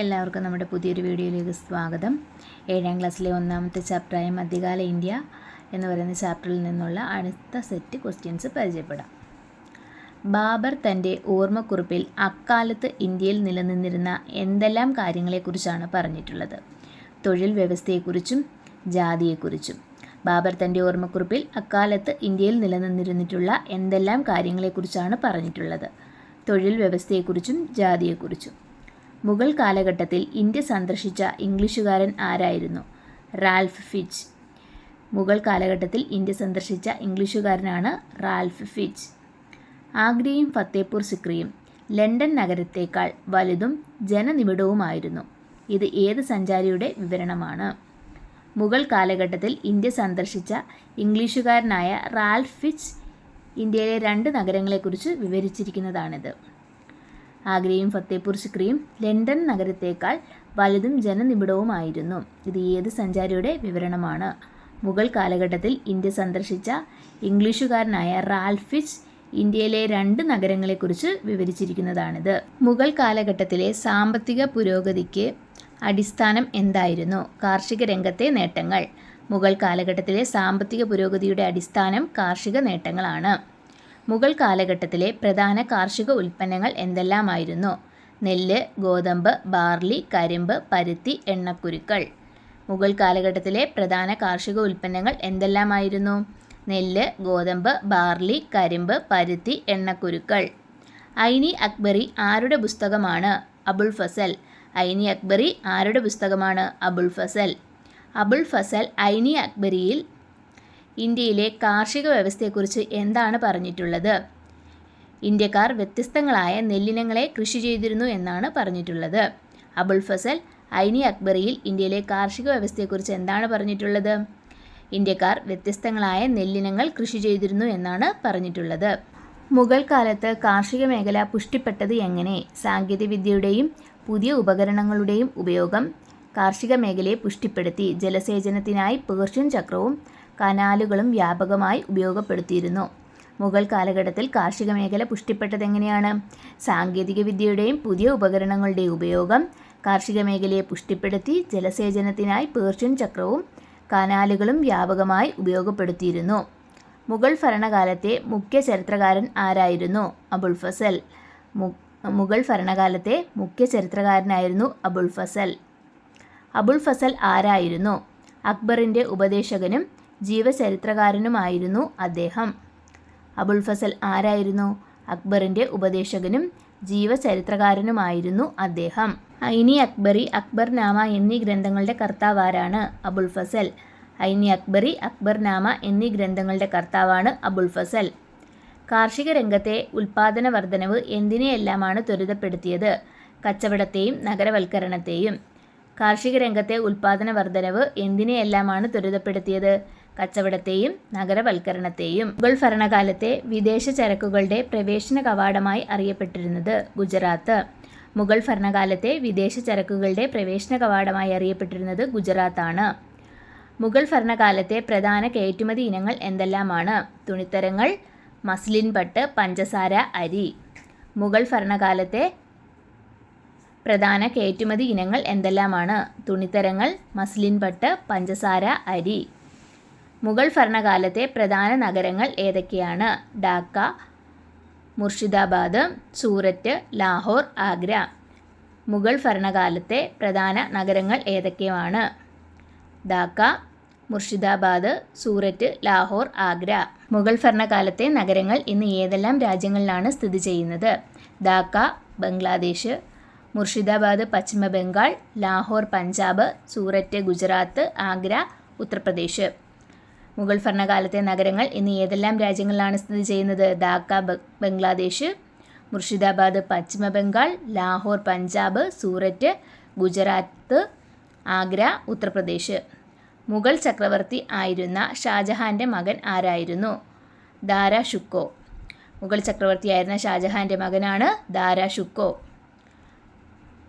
എല്ലാവർക്കും നമ്മുടെ പുതിയൊരു വീഡിയോയിലേക്ക് സ്വാഗതം. ഏഴാം ക്ലാസ്സിലെ ഒന്നാമത്തെ ചാപ്റ്ററായ മധ്യകാല ഇന്ത്യ എന്ന് പറയുന്ന ചാപ്റ്ററിൽ നിന്നുള്ള അടുത്ത സെറ്റ് ക്വസ്റ്റ്യൻസ് പരിചയപ്പെടാം. ബാബർ തന്റെ ഓർമ്മക്കുറിപ്പിൽ അക്കാലത്ത് ഇന്ത്യയിൽ നിലനിന്നിരുന്ന എന്തെല്ലാം കാര്യങ്ങളെക്കുറിച്ചാണ് പറഞ്ഞിട്ടുള്ളത്? തൊഴിൽ വ്യവസ്ഥയെക്കുറിച്ചും ജാതിയെക്കുറിച്ചും. ബാബർ തന്റെ ഓർമ്മക്കുറിപ്പിൽ അക്കാലത്ത് ഇന്ത്യയിൽ നിലനിന്നിരുന്നിട്ടുള്ള എന്തെല്ലാം കാര്യങ്ങളെക്കുറിച്ചാണ് പറഞ്ഞിട്ടുള്ളത്? തൊഴിൽ വ്യവസ്ഥയെക്കുറിച്ചും ജാതിയെക്കുറിച്ചും. മുഗൾ കാലഘട്ടത്തിൽ ഇന്ത്യ സന്ദർശിച്ച ഇംഗ്ലീഷുകാരൻ ആരായിരുന്നു? റാൽഫ് ഫിച്ച് മുഗൾ കാലഘട്ടത്തിൽ ഇന്ത്യ സന്ദർശിച്ച ഇംഗ്ലീഷുകാരനാണ് റാൽഫ് ഫിച്ച് ആഗ്രയും ഫത്തേപൂർ സിക്രിയും ലണ്ടൻ നഗരത്തേക്കാൾ വലുതും ജനനിബിഡവുമായിരുന്നു. ഇത് ഏത് സഞ്ചാരിയുടെ വിവരണമാണ്? മുഗൾ കാലഘട്ടത്തിൽ ഇന്ത്യ സന്ദർശിച്ച ഇംഗ്ലീഷുകാരനായ റാൽഫ് ഫിച്ച് ഇന്ത്യയിലെ രണ്ട് നഗരങ്ങളെക്കുറിച്ച് വിവരിച്ചിരിക്കുന്നതാണിത്. ആഗ്രയും ഫത്തേപൂർ സിക്രിയും ലണ്ടൻ നഗരത്തേക്കാൾ വലുതും ജനനിബിഡവുമായിരുന്നു. ഇത് ഏത് സഞ്ചാരിയുടെ വിവരണമാണ്? മുഗൾ കാലഘട്ടത്തിൽ ഇന്ത്യ സന്ദർശിച്ച ഇംഗ്ലീഷുകാരനായ റാൽഫിച്ച് ഇന്ത്യയിലെ രണ്ട് നഗരങ്ങളെക്കുറിച്ച് വിവരിച്ചിരിക്കുന്നതാണിത്. മുഗൾ കാലഘട്ടത്തിലെ സാമ്പത്തിക പുരോഗതിക്ക് അടിസ്ഥാനം എന്തായിരുന്നു? കാർഷിക രംഗത്തെ നേട്ടങ്ങൾ. മുഗൾ കാലഘട്ടത്തിലെ സാമ്പത്തിക പുരോഗതിയുടെ അടിസ്ഥാനം കാർഷിക നേട്ടങ്ങളാണ്. മുഗൾ കാലഘട്ടത്തിലെ പ്രധാന കാർഷിക ഉൽപ്പന്നങ്ങൾ എന്തെല്ലാമായിരുന്നു? നെല്ല് ഗോതമ്പ് ബാർലി കരിമ്പ് പരുത്തി എണ്ണക്കുരുക്കൾ. മുഗൾ കാലഘട്ടത്തിലെ പ്രധാന കാർഷിക ഉൽപ്പന്നങ്ങൾ എന്തെല്ലാമായിരുന്നു? നെല്ല് ഗോതമ്പ് ബാർലി കരിമ്പ് പരുത്തി എണ്ണക്കുരുക്കൾ. ഐനി അക്ബറി ആരുടെ പുസ്തകമാണ്? അബുൾ ഫസൽ. ഐനി അക്ബറി ആരുടെ പുസ്തകമാണ്? അബുൾ ഫസൽ. അബുൾ ഫസൽ ഐനി അക്ബരിയിൽ ഇന്ത്യയിലെ കാർഷിക വ്യവസ്ഥയെക്കുറിച്ച് എന്താണ് പറഞ്ഞിട്ടുള്ളത്? ഇന്ത്യക്കാർ വ്യത്യസ്തങ്ങളായ നെല്ലിനങ്ങളെ കൃഷി ചെയ്തിരുന്നു എന്നാണ് പറഞ്ഞിട്ടുള്ളത്. അബുൾ ഫസൽ ഐനി അക്ബറിയിൽ ഇന്ത്യയിലെ കാർഷിക വ്യവസ്ഥയെക്കുറിച്ച് എന്താണ് പറഞ്ഞിട്ടുള്ളത്? ഇന്ത്യക്കാർ വ്യത്യസ്തങ്ങളായ നെല്ലിനങ്ങൾ കൃഷി ചെയ്തിരുന്നു എന്നാണ് പറഞ്ഞിട്ടുള്ളത്. മുഗൾ കാലത്ത് കാർഷിക മേഖല പുഷ്ടിപ്പെട്ടത് എങ്ങനെ? സാങ്കേതികവിദ്യയുടെയും പുതിയ ഉപകരണങ്ങളുടെയും ഉപയോഗം കാർഷിക മേഖലയെ പുഷ്ടിപ്പെടുത്തി ജലസേചനത്തിനായി പേർഷ്യൻ ചക്രവും കനാലുകളും വ്യാപകമായി ഉപയോഗപ്പെടുത്തിയിരുന്നു. മുഗൾ കാലഘട്ടത്തിൽ കാർഷിക മേഖല പുഷ്ടിപ്പെട്ടതെങ്ങനെയാണ്? സാങ്കേതികവിദ്യയുടെയും പുതിയ ഉപകരണങ്ങളുടെയും ഉപയോഗം കാർഷിക മേഖലയെ പുഷ്ടിപ്പെടുത്തി ജലസേചനത്തിനായി പേർഷ്യൻ ചക്രവും കനാലുകളും വ്യാപകമായി ഉപയോഗപ്പെടുത്തിയിരുന്നു. മുഗൾ ഭരണകാലത്തെ മുഖ്യ ചരിത്രകാരൻ ആരായിരുന്നു? അബുൾ ഫസൽ. മുഗൾ ഭരണകാലത്തെ മുഖ്യ ചരിത്രകാരനായിരുന്നു അബുൾ ഫസൽ. അബുൾ ഫസൽ ആരായിരുന്നു? അക്ബറിന്റെ ഉപദേശകനും ജീവചരിത്രകാരനുമായിരുന്നു അദ്ദേഹം. അബുൽ ഫസൽ ആരായിരുന്നു? അക്ബറിന്റെ ഉപദേശകനും ജീവചരിത്രകാരനുമായിരുന്നു അദ്ദേഹം. ഐനി അക്ബറി അക്ബർനാമ എന്നീ ഗ്രന്ഥങ്ങളുടെ കർത്താവാരാണ് അബുൽ ഫസൽ. ഐനി അക്ബറി അക്ബർനാമ എന്നീ ഗ്രന്ഥങ്ങളുടെ കർത്താവാണ് അബുൽ ഫസൽ. കാർഷിക രംഗത്തെ ഉൽപാദന വർധനവ് എന്തിനെയെല്ലാമാണ് ത്വരിതപ്പെടുത്തിയത്? കച്ചവടത്തെയും നഗരവൽക്കരണത്തെയും. കാർഷിക രംഗത്തെ ഉൽപാദന വർധനവ് എന്തിനെയെല്ലാമാണ് ത്വരിതപ്പെടുത്തിയത്? കച്ചവടത്തെയും നഗരവൽക്കരണത്തെയും മുഗൾ ഭരണകാലത്തെ വിദേശ ചരക്കുകളുടെ പ്രവേശന കവാടമായി അറിയപ്പെട്ടിരുന്നത് ഗുജറാത്ത്. മുഗൾ ഭരണകാലത്തെ വിദേശ ചരക്കുകളുടെ പ്രവേശന കവാടമായി അറിയപ്പെട്ടിരുന്നത് ഗുജറാത്താണ്. മുഗൾ ഭരണകാലത്തെ പ്രധാന കയറ്റുമതി ഇനങ്ങൾ എന്തെല്ലാമാണ്? തുണിത്തരങ്ങൾ മസ്ലിൻ പട്ട് പഞ്ചസാര അരി. മുഗൾ ഭരണകാലത്തെ പ്രധാന കയറ്റുമതി ഇനങ്ങൾ എന്തെല്ലാമാണ്? തുണിത്തരങ്ങൾ മസ്ലിൻ പട്ട് പഞ്ചസാര അരി. മുഗൾ ഭരണകാലത്തെ പ്രധാന നഗരങ്ങൾ ഏതൊക്കെയാണ്? ഡാക്ക മുർഷിദാബാദ് സൂററ്റ് ലാഹോർ ആഗ്ര. മുഗൾ ഭരണകാലത്തെ പ്രധാന നഗരങ്ങൾ ഏതൊക്കെയാണ്? ഡാക്ക മുർഷിദാബാദ് സൂററ്റ് ലാഹോർ ആഗ്ര. മുഗൾ ഭരണകാലത്തെ നഗരങ്ങൾ ഇന്ന് ഏതെല്ലാം രാജ്യങ്ങളിലാണ് സ്ഥിതി ചെയ്യുന്നത്? ധാക്ക ബംഗ്ലാദേശ് മുർഷിദാബാദ് പശ്ചിമ ബംഗാൾ ലാഹോർ പഞ്ചാബ് സൂററ്റ് ഗുജറാത്ത് ആഗ്ര ഉത്തർപ്രദേശ്. മുഗൾ ഭരണകാലത്തെ നഗരങ്ങൾ ഇന്ന് ഏതെല്ലാം രാജ്യങ്ങളിലാണ് സ്ഥിതി ചെയ്യുന്നത്? ധാക്ക ബംഗ്ലാദേശ് മുർഷിദാബാദ് പശ്ചിമ ബംഗാൾ ലാഹോർ പഞ്ചാബ് സൂററ്റ് ഗുജറാത്ത് ആഗ്ര ഉത്തർപ്രദേശ്. മുഗൾ ചക്രവർത്തി ആയിരുന്ന ഷാജഹാന്റെ മകൻ ആരായിരുന്നു? ദാര ഷുക്കോ. മുഗൾ ചക്രവർത്തി ആയിരുന്ന ഷാജഹാന്റെ മകനാണ് ദാര ഷുക്കോ.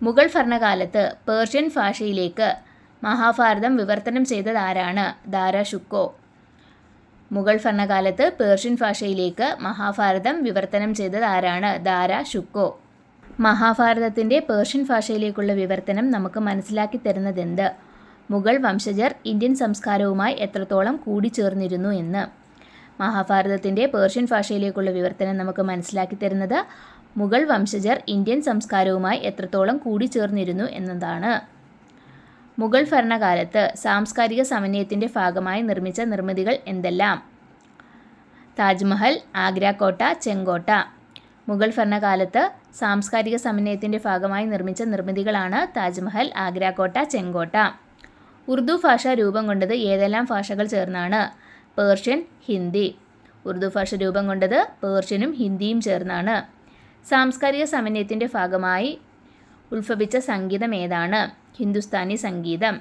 മുഗൾ ഭരണകാലത്ത് പേർഷ്യൻ ഭാഷയിലേക്ക് മഹാഭാരതം വിവർത്തനം ചെയ്തത് ആരാണ്? ദാര ഷുക്കോ. മുഗൾ ഭരണകാലത്ത് പേർഷ്യൻ ഭാഷയിലേക്ക് മഹാഭാരതം വിവർത്തനം ചെയ്തത് ആരാണ്? ദാര ഷുക്കോ മഹാഭാരതത്തിന്റെ പേർഷ്യൻ ഭാഷയിലേക്കുള്ള വിവർത്തനം നമുക്ക് മനസ്സിലാക്കി തരുന്നത് എന്ത് മുഗൾ വംശജർ ഇന്ത്യൻ സംസ്കാരവുമായി എത്രത്തോളം കൂടിച്ചേർന്നിരുന്നു എന്ന്. മഹാഭാരതത്തിന്റെ പേർഷ്യൻ ഭാഷയിലേക്കുള്ള വിവർത്തനം നമുക്ക് മനസ്സിലാക്കി തരുന്നത് മുഗൾ വംശജർ ഇന്ത്യൻ സംസ്കാരവുമായി എത്രത്തോളം കൂടിച്ചേർന്നിരുന്നു എന്നതാണ്. മുഗൾ ഭരണകാലത്ത് സാംസ്കാരിക സമന്വയത്തിന്റെ ഭാഗമായി നിർമ്മിച്ച നിർമ്മിതികൾ എന്തെല്ലാം? താജ്മഹൽ ആഗ്രാകോട്ട ചെങ്കോട്ട. മുഗൾ ഭരണകാലത്ത് സാംസ്കാരിക സമന്വയത്തിന്റെ ഭാഗമായി നിർമ്മിച്ച നിർമ്മിതികളാണ് താജ്മഹൽ ആഗ്രാകോട്ട ചെങ്കോട്ട. ഉറുദു ഭാഷ രൂപം കൊണ്ടത് ഏതെല്ലാം ഭാഷകൾ ചേർന്നാണ്? പേർഷ്യൻ ഹിന്ദി. ഉറുദു ഭാഷ രൂപം കൊണ്ടത് പേർഷ്യനും ഹിന്ദിയും ചേർന്നാണ്. സാംസ്കാരിക സമന്വയത്തിന്റെ ഭാഗമായി ഉത്ഭവിച്ച സംഗീതം ഏതാണ്? ഹിന്ദുസ്ഥാനി സംഗീതം.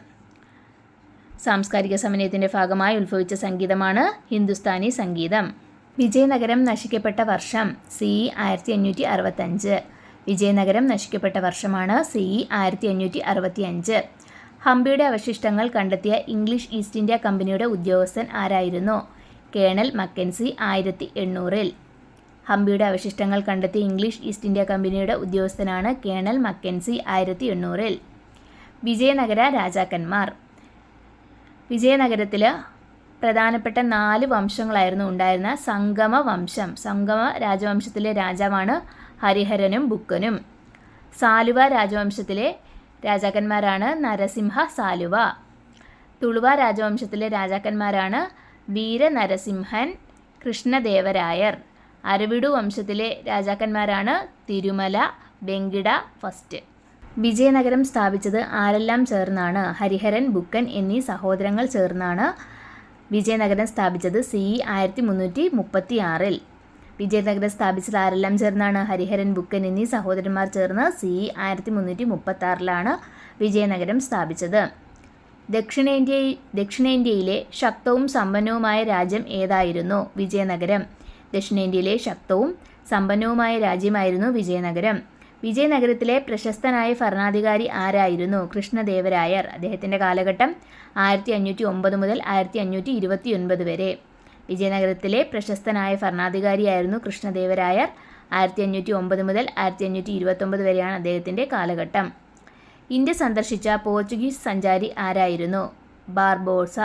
സാംസ്കാരിക സമന്വയത്തിന്റെ ഭാഗമായി ഉത്ഭവിച്ച സംഗീതമാണ് ഹിന്ദുസ്ഥാനി സംഗീതം. വിജയനഗരം നശിക്കപ്പെട്ട വർഷം സി ആയിരത്തി അഞ്ഞൂറ്റി അറുപത്തഞ്ച് വിജയനഗരം നശിക്കപ്പെട്ട വർഷമാണ് സി ആയിരത്തി അഞ്ഞൂറ്റി അറുപത്തി അഞ്ച് ഹംപിയുടെ അവശിഷ്ടങ്ങൾ കണ്ടെത്തിയ ഇംഗ്ലീഷ് ഈസ്റ്റ് ഇന്ത്യ കമ്പനിയുടെ ഉദ്യോഗസ്ഥൻ ആരായിരുന്നു? കേണൽ മക്കൻസി ആയിരത്തി എണ്ണൂറിൽ ഹംപിയുടെ അവശിഷ്ടങ്ങൾ കണ്ടെത്തിയ ഇംഗ്ലീഷ് ഈസ്റ്റ് ഇന്ത്യ കമ്പനിയുടെ ഉദ്യോഗസ്ഥനാണ് കേണൽ മക്കൻസി ആയിരത്തി എണ്ണൂറിൽ വിജയനഗര രാജാക്കന്മാർ. വിജയനഗരത്തിൽ പ്രധാനപ്പെട്ട നാല് വംശങ്ങളായിരുന്നു ഉണ്ടായിരുന്ന സംഗമ വംശം സംഗമ രാജവംശത്തിലെ രാജാവാണ് ഹരിഹരനും ബുക്കനും. സാലുവ രാജവംശത്തിലെ രാജാക്കന്മാരാണ് നരസിംഹ സാലുവ. തുളുവ രാജവംശത്തിലെ രാജാക്കന്മാരാണ് വീരനരസിംഹൻ കൃഷ്ണദേവരായർ. അരവിടു വംശത്തിലെ രാജാക്കന്മാരാണ് തിരുമല വെങ്കിട ഫസ്റ്റ്. വിജയനഗരം സ്ഥാപിച്ചത് ആരെല്ലാം ചേർന്നാണ്? ഹരിഹരൻ ബുക്കൻ എന്നീ സഹോദരങ്ങൾ ചേർന്നാണ് വിജയനഗരം സ്ഥാപിച്ചത് സി ഇ ആയിരത്തി മുന്നൂറ്റി മുപ്പത്തി ആറിൽ വിജയനഗരം സ്ഥാപിച്ചത് ആരെല്ലാം ചേർന്നാണ്? ഹരിഹരൻ ബുക്കൻ എന്നീ സഹോദരന്മാർ ചേർന്ന് സി ഇ ആയിരത്തി മുന്നൂറ്റി മുപ്പത്തി ആറിലാണ് വിജയനഗരം സ്ഥാപിച്ചത്. ദക്ഷിണേന്ത്യ ദക്ഷിണേന്ത്യയിലെ ശക്തവും സമ്പന്നവുമായ രാജ്യം ഏതായിരുന്നു? വിജയനഗരം. ദക്ഷിണേന്ത്യയിലെ ശക്തവും സമ്പന്നവുമായ രാജ്യമായിരുന്നു വിജയനഗരം. വിജയനഗരത്തിലെ പ്രശസ്തനായ ഭരണാധികാരി ആരായിരുന്നു? കൃഷ്ണദേവരായർ. അദ്ദേഹത്തിന്റെ കാലഘട്ടം ആയിരത്തി അഞ്ഞൂറ്റി ഒമ്പത് മുതൽ ആയിരത്തി അഞ്ഞൂറ്റി ഇരുപത്തി ഒൻപത് വരെ. വിജയനഗരത്തിലെ പ്രശസ്തനായ ഭരണാധികാരിയായിരുന്നു കൃഷ്ണദേവരായർ. ആയിരത്തി അഞ്ഞൂറ്റി ഒമ്പത് മുതൽ ആയിരത്തി അഞ്ഞൂറ്റി ഇരുപത്തൊമ്പത് വരെയാണ് അദ്ദേഹത്തിന്റെ കാലഘട്ടം. ഇന്ത്യ സന്ദർശിച്ച പോർച്ചുഗീസ് സഞ്ചാരി ആരായിരുന്നു? ബാർബോസ.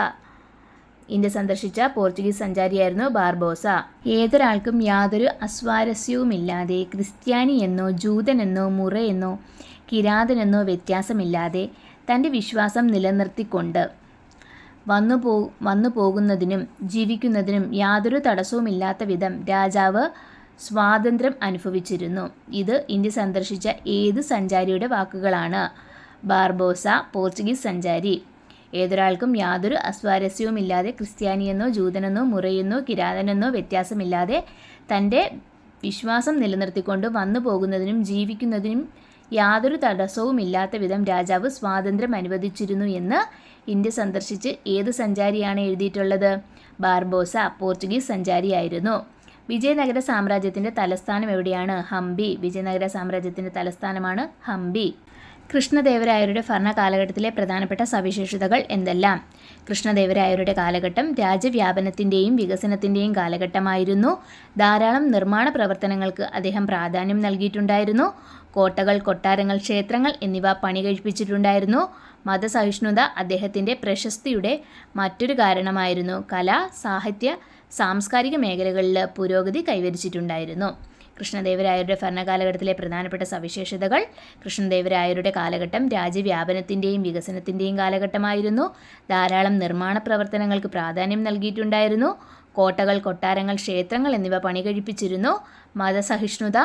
ഇന്ത്യ സന്ദർശിച്ച പോർച്ചുഗീസ് സഞ്ചാരിയായിരുന്നു ബാർബോസ. ഏതൊരാൾക്കും യാതൊരു അസ്വാരസ്യവുമില്ലാതെ ക്രിസ്ത്യാനി എന്നോ ജൂതനെന്നോ മുറയെന്നോ കിരാതനെന്നോ വ്യത്യാസമില്ലാതെ തന്റെ വിശ്വാസം നിലനിർത്തിക്കൊണ്ട് വന്നു പോ വന്നു പോകുന്നതിനും ജീവിക്കുന്നതിനും യാതൊരു തടസ്സവുമില്ലാത്ത വിധം രാജാവ് സ്വാതന്ത്ര്യം അനുഭവിച്ചിരുന്നു. ഇത് ഇന്ത്യ സന്ദർശിച്ച ഏത് സഞ്ചാരിയുടെ വാക്കുകളാണ്? ബാർബോസ പോർച്ചുഗീസ് സഞ്ചാരി. ഏതൊരാൾക്കും യാതൊരു അസ്വാരസ്യവുമില്ലാതെ ക്രിസ്ത്യാനിയെന്നോ ജൂതനെന്നോ മുറയെന്നോ കിരാതനെന്നോ വ്യത്യാസമില്ലാതെ തന്റെ വിശ്വാസം നിലനിർത്തിക്കൊണ്ട് വന്നു പോകുന്നതിനും ജീവിക്കുന്നതിനും യാതൊരു തടസ്സവുമില്ലാത്ത വിധം രാജാവ് സ്വാതന്ത്ര്യം അനുവദിച്ചിരുന്നു എന്ന് ഇന്ത്യ സന്ദർശിച്ച് ഏത് സഞ്ചാരിയാണ് എഴുതിയിട്ടുള്ളത്? Barbosa Portuguese സഞ്ചാരിയായിരുന്നു. വിജയനഗര സാമ്രാജ്യത്തിന്റെ തലസ്ഥാനം എവിടെയാണ്? ഹംപി. വിജയനഗര സാമ്രാജ്യത്തിന്റെ തലസ്ഥാനമാണ് ഹംപി. കൃഷ്ണദേവരായരുടെ ഭരണകാലഘട്ടത്തിലെ പ്രധാനപ്പെട്ട സവിശേഷതകൾ എന്തെല്ലാം? കൃഷ്ണദേവരായരുടെ കാലഘട്ടം രാജ്യവ്യാപനത്തിന്റെയും വികസനത്തിന്റെയും കാലഘട്ടമായിരുന്നു. ധാരാളം നിർമ്മാണ പ്രവർത്തനങ്ങൾക്ക് അദ്ദേഹം പ്രാധാന്യം നൽകിയിട്ടുണ്ടായിരുന്നു. കോട്ടകൾ കൊട്ടാരങ്ങൾ ക്ഷേത്രങ്ങൾ എന്നിവ പണി കഴിപ്പിച്ചിട്ടുണ്ടായിരുന്നു. മതസഹിഷ്ണുത അദ്ദേഹത്തിന്റെ പ്രശസ്തിയുടെ മറ്റൊരു കാരണമായിരുന്നു. കല സാഹിത്യ സാംസ്കാരിക മേഖലകളിൽ പുരോഗതി കൈവരിച്ചിട്ടുണ്ടായിരുന്നു. കൃഷ്ണദേവരായരുടെ ഭരണകാലഘട്ടത്തിലെ പ്രധാനപ്പെട്ട സവിശേഷതകൾ. കൃഷ്ണദേവരായരുടെ കാലഘട്ടം രാജ്യവ്യാപനത്തിന്റെയും വികസനത്തിന്റെയും കാലഘട്ടമായിരുന്നു. ധാരാളം നിർമ്മാണ പ്രവർത്തനങ്ങൾക്ക് പ്രാധാന്യം നൽകിയിട്ടുണ്ടായിരുന്നു. കോട്ടകൾ കൊട്ടാരങ്ങൾ ക്ഷേത്രങ്ങൾ എന്നിവ പണികഴിപ്പിച്ചിരുന്നു. മതസഹിഷ്ണുത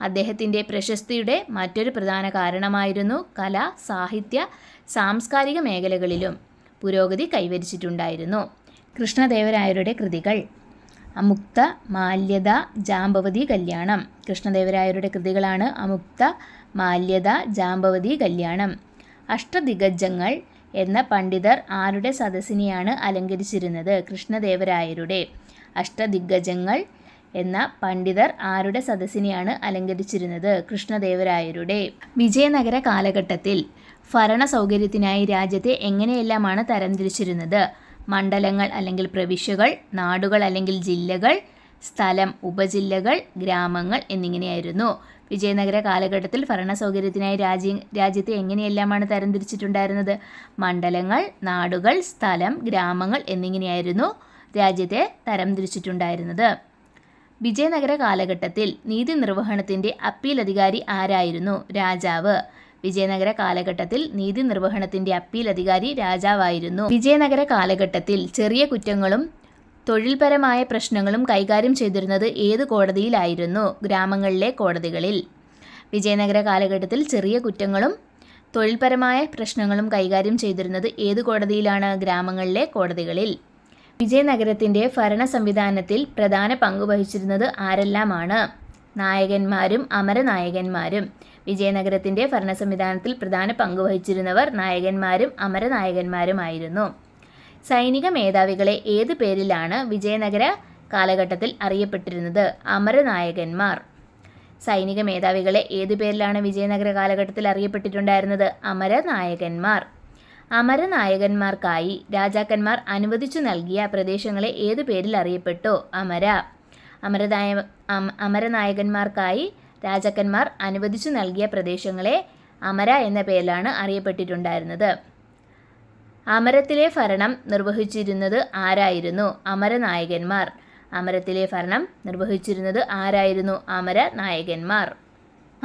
അദ്ദേഹത്തിന്റെ പ്രശസ്തിയുടെ മറ്റൊരു പ്രധാന കാരണമായിരുന്നു കല സാഹിത്യ സാംസ്കാരിക മേഖലകളിലും പുരോഗതി കൈവരിച്ചിട്ടുണ്ടായിരുന്നു. കൃഷ്ണദേവരായരുടെ കൃതികൾ അമുക്ത മാല്യത ജാമ്പവതി കല്യാണം. കൃഷ്ണദേവരായരുടെ കൃതികളാണ് അമുക്ത മാല്യത ജാമ്പവതി കല്യാണം. അഷ്ടദിഗജങ്ങൾ എന്ന പണ്ഡിതർ ആരുടെ സദസ്സിനെയാണ് അലങ്കരിച്ചിരുന്നത്? കൃഷ്ണദേവരായരുടെ. അഷ്ടദിഗ്ഗജങ്ങൾ എന്ന പണ്ഡിതർ ആരുടെ സദസ്സിനെയാണ് അലങ്കരിച്ചിരുന്നത്? കൃഷ്ണദേവരായരുടെ. വിജയനഗര കാലഘട്ടത്തിൽ ഭരണ സൗകര്യത്തിനായി രാജ്യത്തെ എങ്ങനെയെല്ലാമാണ് തരംതിരിച്ചിരുന്നത്? മണ്ഡലങ്ങൾ അല്ലെങ്കിൽ പ്രവിശ്യകൾ നാടുകൾ അല്ലെങ്കിൽ ജില്ലകൾ സ്ഥലം ഉപജില്ലകൾ ഗ്രാമങ്ങൾ എന്നിങ്ങനെയായിരുന്നു. വിജയനഗര കാലഘട്ടത്തിൽ ഭരണ സൗകര്യത്തിനായി രാജ്യ രാജ്യത്തെ എങ്ങനെയെല്ലാമാണ് തരംതിരിച്ചിട്ടുണ്ടായിരുന്നത്? മണ്ഡലങ്ങൾ നാടുകൾ സ്ഥലം ഗ്രാമങ്ങൾ എന്നിങ്ങനെയായിരുന്നു രാജ്യത്തെ തരംതിരിച്ചിട്ടുണ്ടായിരുന്നത്. വിജയനഗര കാലഘട്ടത്തിൽ നീതി നിർവഹണത്തിന്റെ അപ്പീൽ അധികാരി ആരായിരുന്നു? രാജാവ്. വിജയനഗര കാലഘട്ടത്തിൽ നീതി നിർവഹണത്തിന്റെ അപ്പീൽ അധികാരി രാജാവായിരുന്നു. വിജയനഗര കാലഘട്ടത്തിൽ ചെറിയ കുറ്റങ്ങളും തൊഴിൽപരമായ പ്രശ്നങ്ങളും കൈകാര്യം ചെയ്തിരുന്നത് ഏത് കോടതിയിലായിരുന്നു? ഗ്രാമങ്ങളിലെ കോടതികളിൽ. വിജയനഗര കാലഘട്ടത്തിൽ ചെറിയ കുറ്റങ്ങളും തൊഴിൽപരമായ പ്രശ്നങ്ങളും കൈകാര്യം ചെയ്തിരുന്നത് ഏത് കോടതിയിലാണ്? ഗ്രാമങ്ങളിലെ കോടതികളിൽ. വിജയനഗരത്തിന്റെ ഭരണ സംവിധാനത്തിൽ പ്രധാന പങ്ക് വഹിച്ചിരുന്നത് ആരെല്ലാമാണ്? നായകന്മാരും അമരനായകന്മാരും. വിജയനഗരത്തിന്റെ ഭരണ സംവിധാനത്തിൽ പ്രധാന പങ്കുവഹിച്ചിരുന്നവർ നായകന്മാരും അമരനായകന്മാരുമായിരുന്നു. സൈനിക മേധാവികളെ ഏത് പേരിലാണ് വിജയനഗര കാലഘട്ടത്തിൽ അറിയപ്പെട്ടിരുന്നത്? അമരനായകന്മാർ. സൈനിക മേധാവികളെ ഏത് പേരിലാണ് വിജയനഗര കാലഘട്ടത്തിൽ അറിയപ്പെട്ടിട്ടുണ്ടായിരുന്നത്? അമരനായകന്മാർ. അമരനായകന്മാർക്കായി രാജാക്കന്മാർ അനുവദിച്ചു നൽകിയ പ്രദേശങ്ങളെ ഏത് പേരിൽ അറിയപ്പെട്ടു? അമര. അമരനായ അമരനായകന്മാർക്കായി രാജാക്കന്മാർ അനുവദിച്ചു നൽകിയ പ്രദേശങ്ങളെ അമര എന്ന പേരിലാണ് അറിയപ്പെട്ടിട്ടുണ്ടായിരുന്നത്. അമരത്തിലെ ഭരണം നിർവഹിച്ചിരുന്നത് ആരായിരുന്നു? അമരനായകന്മാർ അമരത്തിലെ ഭരണം നിർവഹിച്ചിരുന്നത് ആരായിരുന്നു? അമര നായകന്മാർ.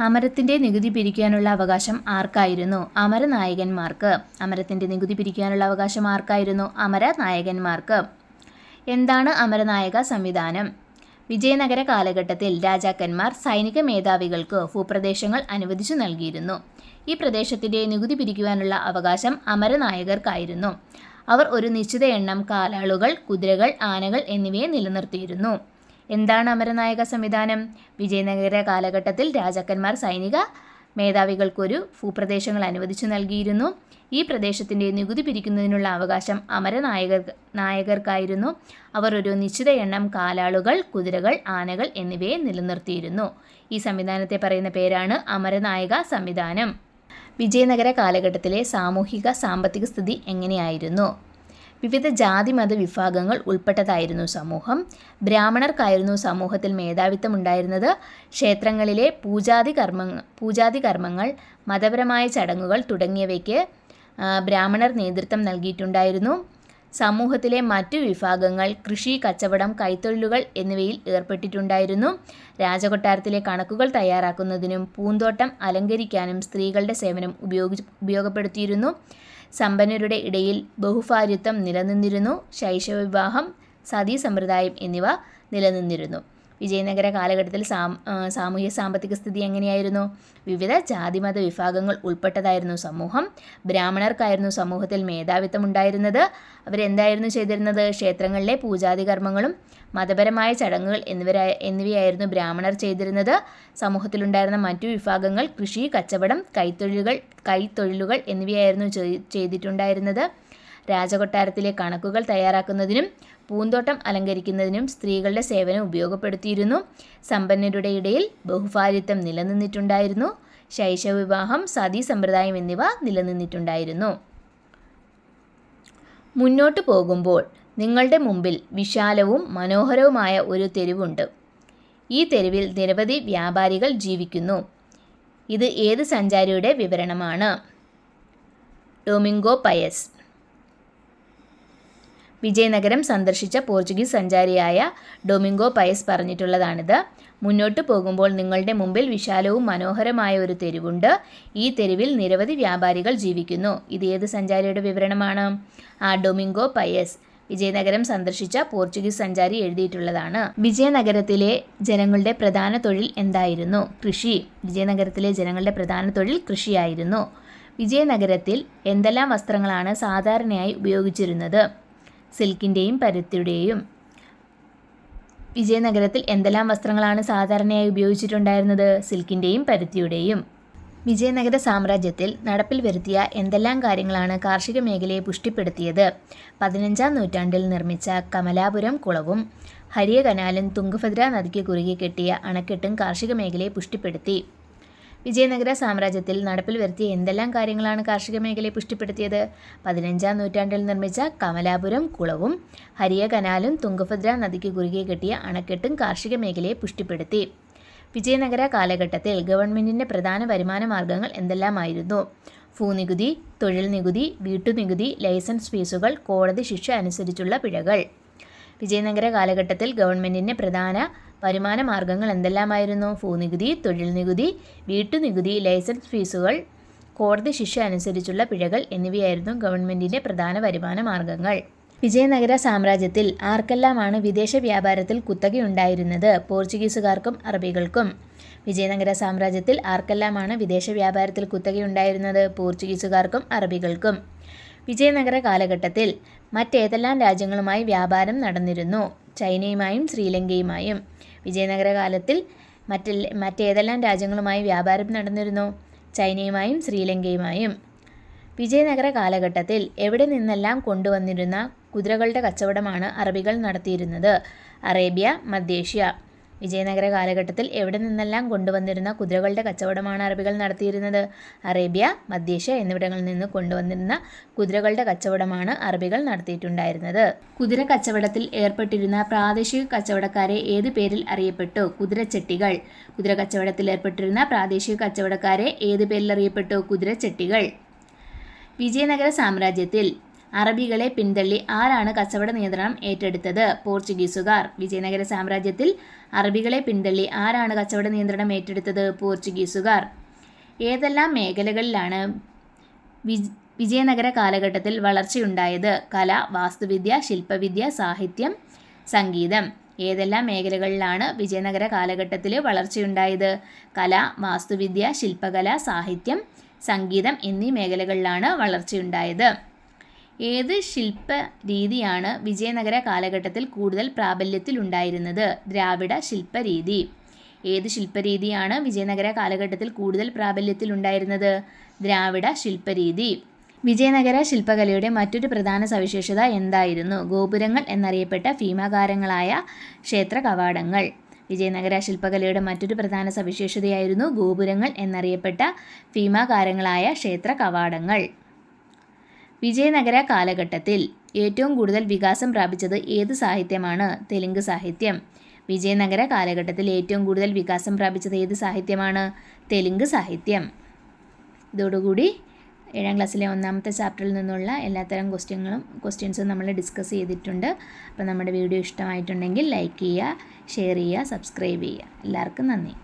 അമരത്തിന്റെ നികുതി പിരിക്കാനുള്ള അവകാശം ആർക്കായിരുന്നു? അമരനായകന്മാർക്ക് അമരത്തിന്റെ നികുതി പിരിക്കാനുള്ള അവകാശം ആർക്കായിരുന്നു? അമര നായകന്മാർക്ക്. എന്താണ് അമരനായക സംവിധാനം? വിജയനഗര കാലഘട്ടത്തിൽ രാജാക്കന്മാർ സൈനിക മേധാവികൾക്ക് ഭൂപ്രദേശങ്ങൾ അനുവദിച്ചു നൽകിയിരുന്നു. ഈ പ്രദേശത്തിന്റെ നികുതി പിരിക്കുവാനുള്ള അവകാശം അമരനായകർക്കായിരുന്നു. അവർ ഒരു നിശ്ചിത എണ്ണം കാലാളുകൾ കുതിരകൾ ആനകൾ എന്നിവയെ നിലനിർത്തിയിരുന്നു. എന്താണ് അമരനായക സംവിധാനം? വിജയനഗര കാലഘട്ടത്തിൽ രാജാക്കന്മാർ സൈനിക മേധാവികൾക്കൊരു ഭൂപ്രദേശങ്ങൾ അനുവദിച്ചു നൽകിയിരുന്നു. ഈ പ്രദേശത്തിന്റെ നികുതി പിരിക്കുന്നതിനുള്ള അവകാശം അമരനായകർ നായകർക്കായിരുന്നു. അവർ ഒരു നിശ്ചിത എണ്ണം കാലാളുകൾ കുതിരകൾ ആനകൾ എന്നിവയെ നിലനിർത്തിയിരുന്നു. ഈ സംവിധാനത്തെ പറയുന്ന പേരാണ് അമരനായക സംവിധാനം. വിജയനഗര കാലഘട്ടത്തിലെ സാമൂഹിക സാമ്പത്തിക സ്ഥിതി എങ്ങനെയായിരുന്നു? വിവിധ ജാതി മത വിഭാഗങ്ങൾ ഉൾപ്പെട്ടതായിരുന്നു സമൂഹം. ബ്രാഹ്മണർക്കായിരുന്നു സമൂഹത്തിൽ മേധാവിത്വം ഉണ്ടായിരുന്നത് ക്ഷേത്രങ്ങളിലെ പൂജാതി കർമ്മ പൂജാതി കർമ്മങ്ങൾ മതപരമായ ചടങ്ങുകൾ തുടങ്ങിയവയ്ക്ക് ബ്രാഹ്മണർ നേതൃത്വം നൽകിയിട്ടുണ്ടായിരുന്നു. സമൂഹത്തിലെ മറ്റു വിഭാഗങ്ങൾ കൃഷി കച്ചവടം കൈത്തൊഴിലുകൾ എന്നിവയിൽ ഏർപ്പെട്ടിട്ടുണ്ടായിരുന്നു. രാജകൊട്ടാരത്തിലെ കണക്കുകൾ തയ്യാറാക്കുന്നതിനും പൂന്തോട്ടം അലങ്കരിക്കാനും സ്ത്രീകളുടെ സേവനം ഉപയോഗി ഉപയോഗപ്പെടുത്തിയിരുന്നു. സമ്പന്നരുടെ ഇടയിൽ ബഹുഭാര്യത്വം നിലനിന്നിരുന്നു. ശൈശവവിവാഹം സതീ സമ്പ്രദായം എന്നിവ നിലനിന്നിരുന്നു. വിജയനഗര കാലഘട്ടത്തിൽ സാമൂഹ്യ സാമ്പത്തിക സ്ഥിതി എങ്ങനെയായിരുന്നു? വിവിധ ജാതിമത വിഭാഗങ്ങൾ ഉൾപ്പെട്ടതായിരുന്നു സമൂഹം. ബ്രാഹ്മണർക്കായിരുന്നു സമൂഹത്തിൽ മേധാവിത്വം ഉണ്ടായിരുന്നത് അവരെന്തായിരുന്നു ചെയ്തിരുന്നത്? ക്ഷേത്രങ്ങളിലെ പൂജാതി കർമ്മങ്ങളും മതപരമായ ചടങ്ങുകൾ എന്നിവരായ എന്നിവയായിരുന്നു ബ്രാഹ്മണർ ചെയ്തിരുന്നത്. സമൂഹത്തിലുണ്ടായിരുന്ന മറ്റു വിഭാഗങ്ങൾ കൃഷി കച്ചവടം കൈത്തൊഴിലുകൾ കൈത്തൊഴിലുകൾ എന്നിവയായിരുന്നു ചെയ്തിട്ടുണ്ടായിരുന്നത്. രാജകൊട്ടാരത്തിലെ കണക്കുകൾ തയ്യാറാക്കുന്നതിനും പൂന്തോട്ടം അലങ്കരിക്കുന്നതിനും സ്ത്രീകളുടെ സേവനം ഉപയോഗപ്പെടുത്തിയിരുന്നു. സമ്പന്നരുടെ ഇടയിൽ ബഹുഭാരിത്വം നിലനിന്നിട്ടുണ്ടായിരുന്നു. ശൈശവവിവാഹം സതി സമ്പ്രദായം എന്നിവ നിലനിന്നിട്ടുണ്ടായിരുന്നു. മുന്നോട്ട് പോകുമ്പോൾ നിങ്ങളുടെ മുമ്പിൽ വിശാലവും മനോഹരവുമായ ഒരു തെരുവുണ്ട്. ഈ തെരുവിൽ നിരവധി വ്യാപാരികൾ ജീവിക്കുന്നു. ഇത് ഏത് സഞ്ചാരിയുടെ വിവരണമാണ്? Domingo Paes. വിജയനഗരം സന്ദർശിച്ച പോർച്ചുഗീസ് സഞ്ചാരിയായ ഡൊമിംഗോ പയസ് പറഞ്ഞിട്ടുള്ളതാണിത്. മുന്നോട്ട് പോകുമ്പോൾ നിങ്ങളുടെ മുമ്പിൽ വിശാലവും മനോഹരമായ ഒരു തെരുവുണ്ട്. ഈ തെരുവിൽ നിരവധി വ്യാപാരികൾ ജീവിക്കുന്നു. ഇത് ഏത് സഞ്ചാരിയുടെ വിവരണമാണ്? ആ ഡൊമിംഗോ പയസ്. വിജയനഗരം സന്ദർശിച്ച പോർച്ചുഗീസ് സഞ്ചാരി എഴുതിയിട്ടുള്ളതാണ്. വിജയനഗരത്തിലെ ജനങ്ങളുടെ പ്രധാന തൊഴിൽ എന്തായിരുന്നു? കൃഷി. വിജയനഗരത്തിലെ ജനങ്ങളുടെ പ്രധാന തൊഴിൽ കൃഷിയായിരുന്നു. വിജയനഗരത്തിൽ എന്തെല്ലാം വസ്ത്രങ്ങളാണ് സാധാരണയായി ഉപയോഗിച്ചിരുന്നത്? സിൽക്കിന്റെയും പരുത്തിയുടെയും. വിജയനഗരത്തിൽ എന്തെല്ലാം വസ്ത്രങ്ങളാണ് സാധാരണയായി ഉപയോഗിച്ചിട്ടുണ്ടായിരുന്നത്? സിൽക്കിന്റെയും പരുത്തിയുടെയും. വിജയനഗര സാമ്രാജ്യത്തിൽ നടപ്പിൽ വരുത്തിയ എന്തെല്ലാം കാര്യങ്ങളാണ് കാർഷിക മേഖലയെ പുഷ്ടിപ്പെടുത്തിയത്? പതിനഞ്ചാം നൂറ്റാണ്ടിൽ നിർമ്മിച്ച കമലാപുരം കുളവും ഹരിയ കനാലും നദിക്ക് കുറുകെ കെട്ടിയ അണക്കെട്ടും കാർഷിക മേഖലയെ പുഷ്ടിപ്പെടുത്തി. വിജയനഗര സാമ്രാജ്യത്തിൽ നടപ്പിൽ വരുത്തിയ എന്തെല്ലാം കാര്യങ്ങളാണ് കാർഷിക മേഖലയെ പുഷ്ടിപ്പെടുത്തിയത്? പതിനഞ്ചാം നൂറ്റാണ്ടിൽ നിർമ്മിച്ച കമലാപുരം കുളവും ഹരിയ കനാലും തുംഗഭദ്ര നദിക്ക് കുറുകെ കെട്ടിയ അണക്കെട്ടും കാർഷിക മേഖലയെ പുഷ്ടിപ്പെടുത്തി. വിജയനഗര കാലഘട്ടത്തിൽ ഗവൺമെന്റിന്റെ പ്രധാന വരുമാന മാർഗങ്ങൾ എന്തെല്ലാമായിരുന്നു? ഭൂനികുതി തൊഴിൽ നികുതി വീട്ടുനികുതി ലൈസൻസ് ഫീസുകൾ കോടതി ശിക്ഷ അനുസരിച്ചുള്ള പിഴകൾ. വിജയനഗര കാലഘട്ടത്തിൽ ഗവൺമെന്റിന്റെ പ്രധാന വരുമാന മാർഗങ്ങൾ എന്തെല്ലാമായിരുന്നു? ഭൂനികുതി തൊഴിൽ നികുതി വീട്ടുനികുതി ലൈസൻസ് ഫീസുകൾ കോടതി ശിക്ഷ അനുസരിച്ചുള്ള പിഴകൾ എന്നിവയായിരുന്നു ഗവൺമെന്റിന്റെ പ്രധാന വരുമാന മാർഗങ്ങൾ. വിജയനഗര സാമ്രാജ്യത്തിൽ ആർക്കെല്ലാമാണ് വിദേശ വ്യാപാരത്തിൽ കുത്തകയുണ്ടായിരുന്നത്? പോർച്ചുഗീസുകാർക്കും അറബികൾക്കും. വിജയനഗര സാമ്രാജ്യത്തിൽ ആർക്കെല്ലാമാണ് വിദേശ വ്യാപാരത്തിൽ കുത്തകയുണ്ടായിരുന്നത്? പോർച്ചുഗീസുകാർക്കും അറബികൾക്കും. വിജയനഗര കാലഘട്ടത്തിൽ മറ്റേതെല്ലാം രാജ്യങ്ങളുമായി വ്യാപാരം നടന്നിരുന്നു. ചൈനയുമായും ശ്രീലങ്കയുമായും. വിജയനഗര കാലത്തിൽ മറ്റ് മറ്റേതെല്ലാം രാജ്യങ്ങളുമായി വ്യാപാരം നടന്നിരുന്നു. ചൈനയുമായും ശ്രീലങ്കയുമായും. വിജയനഗര കാലഘട്ടത്തിൽ എവിടെ നിന്നെല്ലാം കൊണ്ടുവന്നിരുന്ന കുതിരകളുടെ കച്ചവടമാണ് അറബികൾ നടത്തിയിരുന്നത്. അറേബ്യ മധ്യേഷ്യ. വിജയനഗര കാലഘട്ടത്തിൽ എവിടെ നിന്നെല്ലാം കൊണ്ടുവന്നിരുന്ന കുതിരകളുടെ കച്ചവടമാണ് അറബികൾ നടത്തിയിരുന്നത്. അറേബ്യ മധ്യേഷ്യ എന്നിവിടങ്ങളിൽ നിന്ന് കൊണ്ടുവന്നിരുന്ന കുതിരകളുടെ കച്ചവടമാണ് അറബികൾ നടത്തിയിട്ടുണ്ടായിരുന്നത്. കുതിര കച്ചവടത്തിൽ ഏർപ്പെട്ടിരുന്ന പ്രാദേശിക കച്ചവടക്കാരെ ഏത് പേരിൽ അറിയപ്പെട്ടു? കുതിരച്ചെട്ടികൾ കുതിര കച്ചവടത്തിൽ ഏർപ്പെട്ടിരുന്ന പ്രാദേശിക കച്ചവടക്കാരെ ഏത് പേരിൽ അറിയപ്പെട്ടു? കുതിരച്ചെട്ടികൾ വിജയനഗര സാമ്രാജ്യത്തിൽ അറബികളെ പിന്തള്ളി ആരാണ് കച്ചവട നിയന്ത്രണം ഏറ്റെടുത്തത്? പോർച്ചുഗീസുകാർ. വിജയനഗര സാമ്രാജ്യത്തിൽ അറബികളെ പിന്തള്ളി ആരാണ് കച്ചവട നിയന്ത്രണം ഏറ്റെടുത്തത്? പോർച്ചുഗീസുകാർ. ഏതെല്ലാം മേഖലകളിലാണ് വിജയനഗര കാലഘട്ടത്തിൽ വളർച്ചയുണ്ടായത്? കല വാസ്തുവിദ്യ ശില്പവിദ്യ സാഹിത്യം സംഗീതം. ഏതെല്ലാം മേഖലകളിലാണ് വിജയനഗര കാലഘട്ടത്തിൽ വളർച്ചയുണ്ടായത്? കല വാസ്തുവിദ്യ ശില്പകല സാഹിത്യം സംഗീതം എന്നീ മേഖലകളിലാണ് വളർച്ചയുണ്ടായത്. ഏത് ശില്പ രീതിയാണ് വിജയനഗര കാലഘട്ടത്തിൽ കൂടുതൽ പ്രാബല്യത്തിൽ ഉണ്ടായിരുന്നത് ദ്രാവിഡ ശില്പരീതി. ഏത് ശില്പരീതിയാണ് വിജയനഗര കാലഘട്ടത്തിൽ കൂടുതൽ പ്രാബല്യത്തിൽ ഉണ്ടായിരുന്നത് ദ്രാവിഡ ശില്പരീതി. വിജയനഗര ശില്പകലയുടെ മറ്റൊരു പ്രധാന സവിശേഷത എന്തായിരുന്നു? ഗോപുരങ്ങൾ എന്നറിയപ്പെട്ട ഭീമാകാരങ്ങളായ ക്ഷേത്ര കവാടങ്ങൾ. വിജയനഗര ശില്പകലയുടെ മറ്റൊരു പ്രധാന സവിശേഷതയായിരുന്നു ഗോപുരങ്ങൾ എന്നറിയപ്പെട്ട ഭീമാകാരങ്ങളായ ക്ഷേത്ര കവാടങ്ങൾ. വിജയനഗര കാലഘട്ടത്തിൽ ഏറ്റവും കൂടുതൽ വികാസം പ്രാപിച്ചത് ഏത് സാഹിത്യമാണ്? തെലുങ്ക് സാഹിത്യം. വിജയനഗര കാലഘട്ടത്തിൽ ഏറ്റവും കൂടുതൽ വികാസം പ്രാപിച്ചത് ഏത് സാഹിത്യമാണ്? തെലുങ്ക് സാഹിത്യം. ഇതോടുകൂടി ഏഴാം ക്ലാസ്സിലെ ഒന്നാമത്തെ ചാപ്റ്ററിൽ നിന്നുള്ള എല്ലാത്തരം ക്വസ്റ്റ്യങ്ങളും ക്വസ്റ്റ്യൻസും നമ്മൾ ഡിസ്കസ് ചെയ്തിട്ടുണ്ട്. അപ്പോൾ നമ്മുടെ വീഡിയോ ഇഷ്ടമായിട്ടുണ്ടെങ്കിൽ ലൈക്ക് ചെയ്യുക ഷെയർ ചെയ്യുക സബ്സ്ക്രൈബ് ചെയ്യുക. എല്ലാവർക്കും നന്ദി.